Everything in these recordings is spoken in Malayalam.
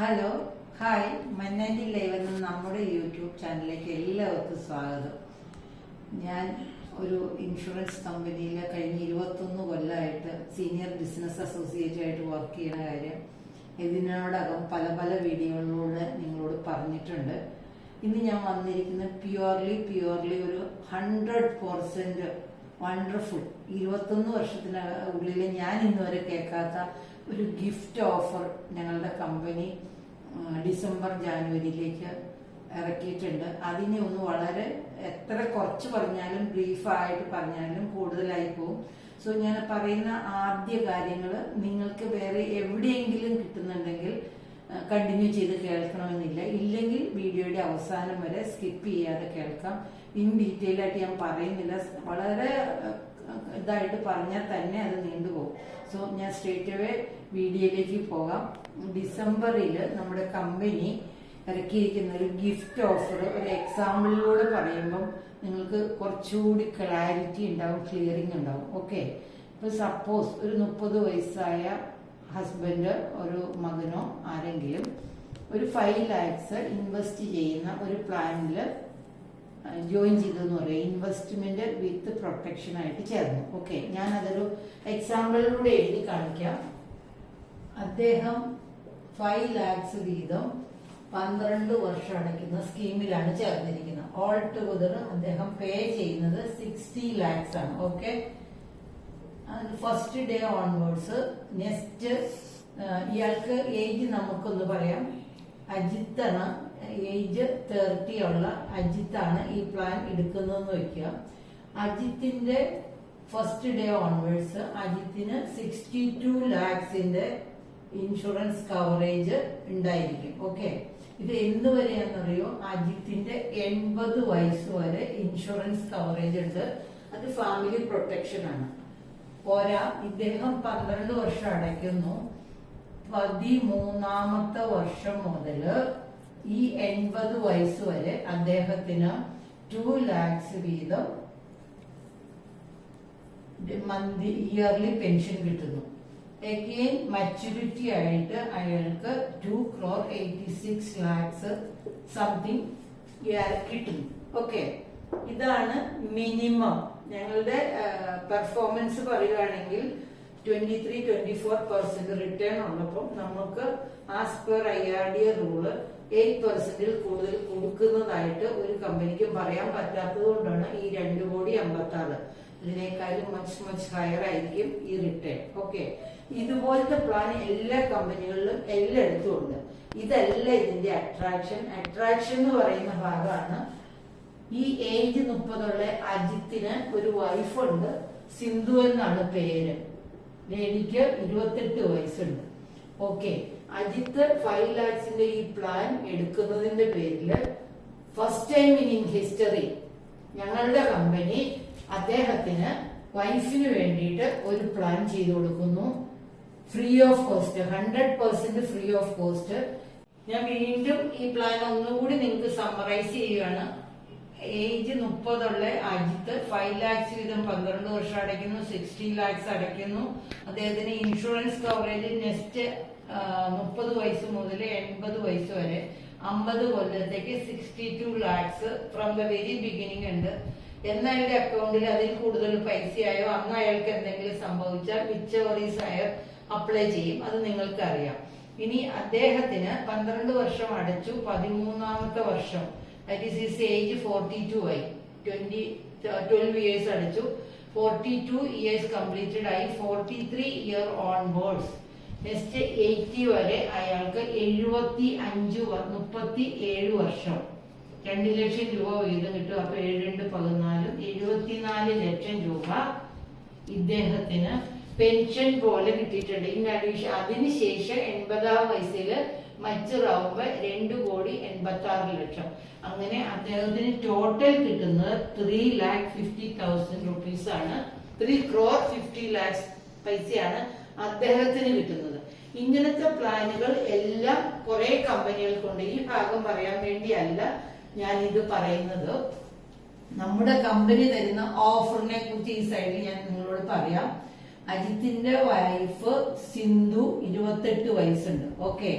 Hello hi. മന്നാൻഡി ലൈവ് എന്ന നമ്മുടെ യൂട്യൂബ് ചാനലിലേക്ക് എല്ലാവർക്കും സ്വാഗതം. ഞാൻ ഒരു ഇൻഷുറൻസ് കമ്പനിയിൽ കഴിഞ്ഞ ഇരുപത്തൊന്ന് കൊല്ലമായിട്ട് സീനിയർ ബിസിനസ് അസോസിയേറ്റ് ആയിട്ട് വർക്ക് ചെയ്യുന്ന കാര്യം ഇതിനോടകം പല പല വീഡിയോകളിലൂടെ നിങ്ങളോട് പറഞ്ഞിട്ടുണ്ട്. ഇന്ന് ഞാൻ വന്നിരിക്കുന്ന പ്യുവർലി പ്യുവർലി ഒരു ഹൺഡ്രഡ് പെർസെന്റ് വണ്ടർഫുൾ ഇരുപത്തൊന്ന് വർഷത്തിനുള്ളിൽ ഞാൻ ഇന്നുവരെ കേൾക്കാത്ത ഒരു ഗിഫ്റ്റ് ഓഫർ ഞങ്ങളുടെ കമ്പനി ഡിസംബർ ജാനുവരിയിലേക്ക് ഇറക്കിയിട്ടുണ്ട്. അതിനെ ഒന്ന് വളരെ എത്ര കുറച്ച് പറഞ്ഞാലും ബ്രീഫായിട്ട് പറഞ്ഞാലും കൂടുതലായി പോകും സോ ഞാൻ പറയുന്ന ആദ്യ കാര്യങ്ങൾ നിങ്ങൾക്ക് വേറെ എവിടെയെങ്കിലും കിട്ടുന്നുണ്ടെങ്കിൽ കണ്ടിന്യൂ ചെയ്ത് കേൾക്കണമെന്നില്ല. ഇല്ലെങ്കിൽ വീഡിയോയുടെ അവസാനം വരെ സ്കിപ്പ് ചെയ്യാതെ കേൾക്കാം. ഇൻ ഡീറ്റെയിൽ ആയിട്ട് ഞാൻ പറയുന്നില്ല. വളരെ ഇതായിട്ട് പറഞ്ഞാൽ തന്നെ അത് നീണ്ടുപോകും. സോ ഞാൻ സ്ട്രേറ്റ് അവേ വീഡിയോയിലേക്ക് പോകാം. ഡിസംബറിൽ നമ്മുടെ കമ്പനി ഇറക്കിയിരിക്കുന്ന ഒരു ഗിഫ്റ്റ് ഓഫർ ഒരു എക്സാമ്പിളിലൂടെ പറയുമ്പം നിങ്ങൾക്ക് കുറച്ചുകൂടി ക്ലാരിറ്റി ഉണ്ടാവും ക്ലിയറിംഗ് ഉണ്ടാവും. ഓക്കെ ഇപ്പൊ സപ്പോസ് ഒരു മുപ്പത് വയസ്സായ ഹസ്ബൻഡ് ഒരു മകനോ ആരെങ്കിലും ഒരു ഫൈവ് ലാക്സ് ഇൻവെസ്റ്റ് ചെയ്യുന്ന ഒരു പ്ലാനിൽ ജോയിൻ ചെയ്തു എന്ന് പറയും. ഇൻവെസ്റ്റ്മെന്റ് വിത്ത് പ്രൊട്ടക്ഷൻ ആയിട്ട് ചേർന്നു. ഓക്കെ ഞാൻ അതൊരു എക്സാമ്പിളിലൂടെ എഴുതി കാണിക്കാം. അദ്ദേഹം ഫൈവ് ലാക്സ് വീതം പന്ത്രണ്ട് വർഷം അടയ്ക്കുന്ന സ്കീമിലാണ് ചേർന്നിരിക്കുന്നത്. ഓൾ ടുഗദർ അദ്ദേഹം പേ ചെയ്യുന്നത് സിക്സ്റ്റി ലാക്സ് ആണ്. Okay first day onwards next ഇയാൾക്ക് ഏജ് നമുക്കൊന്ന് പറയാം. അജിത്താണ് ഏജ് തേർട്ടി ഉള്ള അജിത്താണ് ഈ പ്ലാൻ എടുക്കുന്നതെന്ന് വെക്കുക. അജിത്തിന്റെ ഫസ്റ്റ് ഡേ ഓൺവേഴ്സ് അജിത്തിന് സിക്സ്റ്റി ടു ലാക്സിന്റെ ഇൻഷുറൻസ് കവറേജ് ഉണ്ടായിരിക്കും. ഓക്കെ ഇത് എന്ന് വരെയാണെന്നറിയോ? അജിത്തിന്റെ എൺപത് വയസ്സ് വരെ ഇൻഷുറൻസ് കവറേജ് ഉണ്ട് അത് ഫാമിലി പ്രൊട്ടക്ഷൻ ആണ്. പോരാ ഇദ്ദേഹം പന്ത്രണ്ട് വർഷം അടയ്ക്കുന്നു. പതിമൂന്നാമത്തെ വർഷം മുതൽ ഈ എൺപത് വയസ്സ് വരെ അദ്ദേഹത്തിന് ടു ലാക്സ് വീതം മന്ത്ലി ഇയർലി പെൻഷൻ കിട്ടുന്നു. എഗെയിൻ മച്യൂരിറ്റി ആയിട്ട് അയാൾക്ക് two crore eighty six lakhs something കിട്ടുന്നു. ഓക്കെ ഇതാണ് മിനിമം ഞങ്ങളുടെ പെർഫോമൻസ് പറയുകയാണെങ്കിൽ twenty three twenty four percent return ഉള്ളപ്പോൾ നമുക്ക് as per I R D rule eight പെർസെന്റിൽ കൂടുതൽ കൊടുക്കുന്നതായിട്ട് ഒരു കമ്പനിക്ക് പറയാൻ പറ്റാത്തത് കൊണ്ടാണ് ഈ രണ്ട് കോടി അമ്പത്തി ആറ് ഇതിനേക്കാളും മച്ച് മച്ച് ഹയർ ആയിരിക്കും ഈ റിട്ടേൺ ഓക്കെ ഇതുപോലത്തെ പ്ലാൻ എല്ലാ കമ്പനികളിലും എല്ലായിടത്തും ഉണ്ട്. ഇതല്ല ഇതിന്റെ അട്രാക്ഷൻ അട്രാക്ഷൻ എന്ന് പറയുന്ന ഭാഗമാണ് ഈ ഏജ് മുപ്പതുള്ള അജിത്തിന് ഒരു വൈഫുണ്ട് സിന്ധു എന്നാണ് പേര്. ലേഡിക്ക് ഇരുപത്തെട്ട് വയസ്സുണ്ട്. ഓക്കെ അജിത്ത് ഫൈവ് ലാക്സിന്റെ ഈ പ്ലാൻ എടുക്കുന്നതിന്റെ പേരിൽ ഫസ്റ്റ് ടൈം ഇൻ ഹിസ്റ്ററി ഞങ്ങളുടെ കമ്പനി അദ്ദേഹത്തിന് വൈഫിന് വേണ്ടിയിട്ട് ഒരു പ്ലാൻ ചെയ്തു കൊടുക്കുന്നു. Free of cost hundred percent free of cost ഞാൻ വീണ്ടും ഈ പ്ലാൻ ഒന്നുകൂടി നിങ്ങൾക്ക് സമ്മറൈസ് ചെയ്യുകയാണ്. ഏജ് മുപ്പതുള്ള അജിത്ത് ഫൈവ് ലാക്സ് വീതം പന്ത്രണ്ട് വർഷം അടയ്ക്കുന്നു സിക്സ്റ്റി ലാക്സ് അടയ്ക്കുന്നു. അദ്ദേഹത്തിന് ഇൻഷുറൻസ് കവറേജ് നെക്സ്റ്റ് മുപ്പത് വയസ്സ് മുതൽ എൺപത് വയസ്സ് വരെ അമ്പത് കൊല്ലത്തേക്ക് sixty two lakhs from the very beginning ഉണ്ട്. എന്ന് അയാളുടെ അക്കൗണ്ടിൽ അതിൽ കൂടുതൽ പൈസയായോ അന്ന് അയാൾക്ക് എന്തെങ്കിലും സംഭവിച്ചാൽ വിച്ചവറീസ് ആയോ അപ്ലൈ ചെയ്യും. അത് നിങ്ങൾക്ക് അറിയാം ഇനി അദ്ദേഹത്തിന് പന്ത്രണ്ട് വർഷം അടച്ചു പതിമൂന്നാമത്തെ വർഷം. That is is age forty two ആയി ട്വന്റി ട്വൽവ് ഇയേഴ്സ് അടച്ചു. ഫോർട്ടി ടു ഇയേഴ്സ് കംപ്ലീറ്റഡ് ആയി. Forty three year on boards next eighty വരെ അയാൾക്ക് എഴുപത്തി അഞ്ച് മുപ്പത്തി ഏഴ് വർഷം. രണ്ട് ലക്ഷം രൂപ വീതം കിട്ടും. അപ്പൊ ഏഴ് രണ്ട് പതിനാലും എഴുപത്തിനാല് ലക്ഷം രൂപ ഇദ്ദേഹത്തിന് പെൻഷൻ പോലെ കിട്ടിയിട്ടുണ്ട്. ഇൻ അഡീഷൻ അതിനുശേഷം എൺപതാം വയസ്സിൽ മച്ചുറാവുമ്പോ രണ്ട് കോടി എൺപത്തി ആറ് ലക്ഷം. അങ്ങനെ അദ്ദേഹത്തിന് ടോട്ടൽ കിട്ടുന്നത് three lakh fifty thousand rupees ആണ്. ത്രീ ക്രോർ ഫിഫ്റ്റി ലാക്സ് പൈസയാണ്. അദ്ദേഹത്തിന് കിട്ടുന്നത്. ഇങ്ങനത്തെ പ്ലാനുകൾ എല്ലാം കുറെ കമ്പനികൾക്കുണ്ട് ഈ ഭാഗം പറയാൻ വേണ്ടിയല്ല ഞാൻ ഇത് പറയുന്നത്. നമ്മുടെ കമ്പനി തരുന്ന ഓഫറിനെ കുറിച്ച് ഈ സൈഡിൽ ഞാൻ നിങ്ങളോട് പറയാം. അജിത്തിന്റെ വൈഫ് സിന്ധു ഇരുപത്തെട്ട് വയസ്സുണ്ട്. ഓക്കെ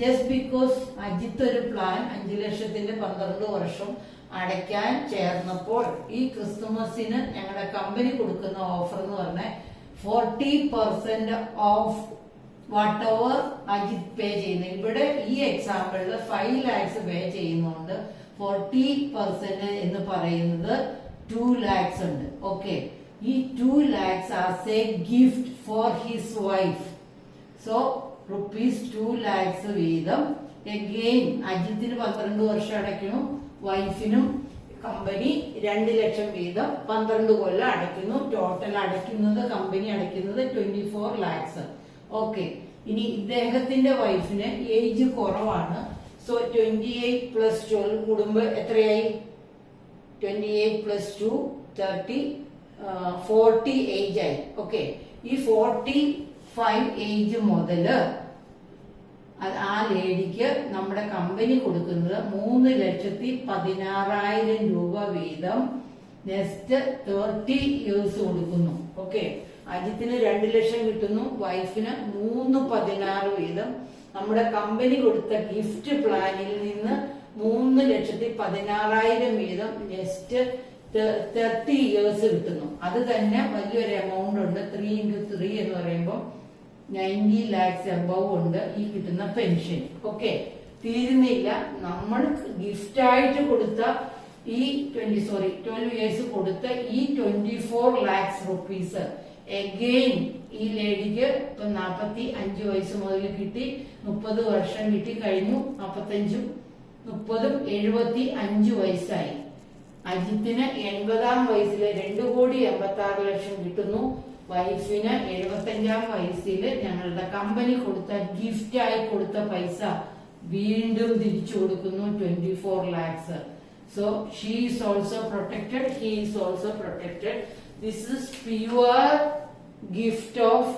ജസ്റ്റ് ബിക്കോസ് അജിത്ത് ഒരു പ്ലാൻ അഞ്ചു ലക്ഷത്തിന്റെ പന്ത്രണ്ട് വർഷം അടയ്ക്കാൻ ചേർന്നപ്പോൾ ഈ ക്രിസ്തുമസിന് ഞങ്ങളുടെ കമ്പനി കൊടുക്കുന്ന ഓഫർ എന്ന് പറഞ്ഞാൽ forty percent of what over Ajit pay ചെയ്യുന്നത് ഇവിടെ ഈ എക്സാമ്പിളിൽ ഫൈവ് ലാക്സ് പേ ചെയ്യുന്നുണ്ട്. ഫോർട്ടി പെർസെന്റ് എന്ന് പറയുന്നത് ടു ലാക്സ് ഉണ്ട്. ഓക്കെ ഈ two lakhs as a gift for his wife so rupees two lakhs വീതം. എഗെയിൻ അജിത്തിന് പന്ത്രണ്ട് വർഷം അടയ്ക്കണം. വൈഫിനും കമ്പനി രണ്ട് ലക്ഷം വീതം പന്ത്രണ്ട് കൊല്ലം അടയ്ക്കുന്നു. ടോട്ടൽ അടയ്ക്കുന്നത് കമ്പനി അടയ്ക്കുന്നത് ട്വന്റി ഫോർ ലാക്സ് ഓക്കെ ഇനി ഇദ്ദേഹത്തിന്റെ വൈഫിന് ഏജ് കുറവാണ്. So twenty eight plus twelve കൂടുമ്പോൾ എത്രയായി? Twenty eight plus two thirty forty age ആയി. ഓക്കെ ഈ ഫോർട്ടി ഫൈവ് ഏജ് മുതൽ ലേഡിക്ക് നമ്മുടെ കമ്പനി കൊടുക്കുന്നത് മൂന്ന് ലക്ഷത്തി പതിനാറായിരം രൂപ വീതം നെക്സ്റ്റ് തേർട്ടി ഇയേഴ്സ് കൊടുക്കുന്നു. ഓക്കെ അജിത്തിന് രണ്ട് ലക്ഷം കിട്ടുന്നു. വൈഫിന് മൂന്ന് പതിനാറ് വീതം. നമ്മുടെ കമ്പനി കൊടുത്ത ഗിഫ്റ്റ് പ്ലാനിൽ നിന്ന് മൂന്ന് ലക്ഷത്തി പതിനാറായിരം വീതം നെക്സ്റ്റ് തേർട്ടി ഇയേഴ്സ് കിട്ടുന്നു. അത് തന്നെ വലിയൊരു എമൗണ്ട് ഉണ്ട്. ത്രീ ഇന്റു ത്രീ എന്ന് പറയുമ്പോൾ നയന്റി ലാക്സ് എബവ് ഉണ്ട് ഈ കിട്ടുന്ന പെൻഷൻ ഓക്കെ തീരുന്നില്ല. നമ്മൾ ഗിഫ്റ്റ് ആയിട്ട് കൊടുത്ത ഈ ട്വന്റി സോറി ട്വൽവ് ഇയേഴ്സ് കൊടുത്ത ഈ twenty four lakhs rupees again ഈ ലേഡിക്ക് ഇപ്പൊ നാപ്പത്തി അഞ്ച് വയസ്സ് മുതൽ കിട്ടി മുപ്പത് വർഷം കിട്ടി കഴിഞ്ഞു നാപ്പത്തഞ്ചും മുപ്പതും എഴുപത്തി അഞ്ച് വയസ്സായി. അജിത്തിന് എൺപതാം വയസ്സിലെ രണ്ടു കോടി എൺപത്തി ആറ് ലക്ഷം കിട്ടുന്നു. വൈഫിന് എഴുപത്തഞ്ചാം വയസ്സിൽ ഞങ്ങളുടെ കമ്പനി കൊടുത്ത ഗിഫ്റ്റ് ആയി കൊടുത്ത പൈസ വീണ്ടും തിരിച്ചു കൊടുക്കുന്നു twenty four lakhs so she is also protected he's also protected this is pure gift of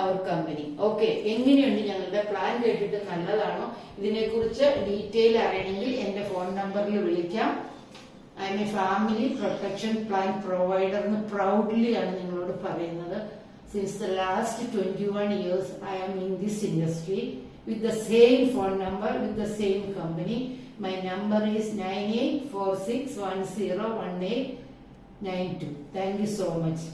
our company okay എങ്ങനെയുണ്ട് ഞങ്ങളുടെ പ്ലാൻ കേട്ടിട്ട് നല്ലതാണോ? ഇതിനെക്കുറിച്ച് ഡീറ്റെയിൽ അറിയണമെങ്കിൽ എന്റെ ഫോൺ നമ്പറിൽ വിളിക്കാം. I'm a family protection plan provider എന്ന് പ്രൗഡ്ലി ആണ് നിങ്ങളോട് പറയുന്നത്. Since the last twenty one years I am in this industry with the same phone number with the same company my number is nine eight four six one zero one eight nine two thank you so much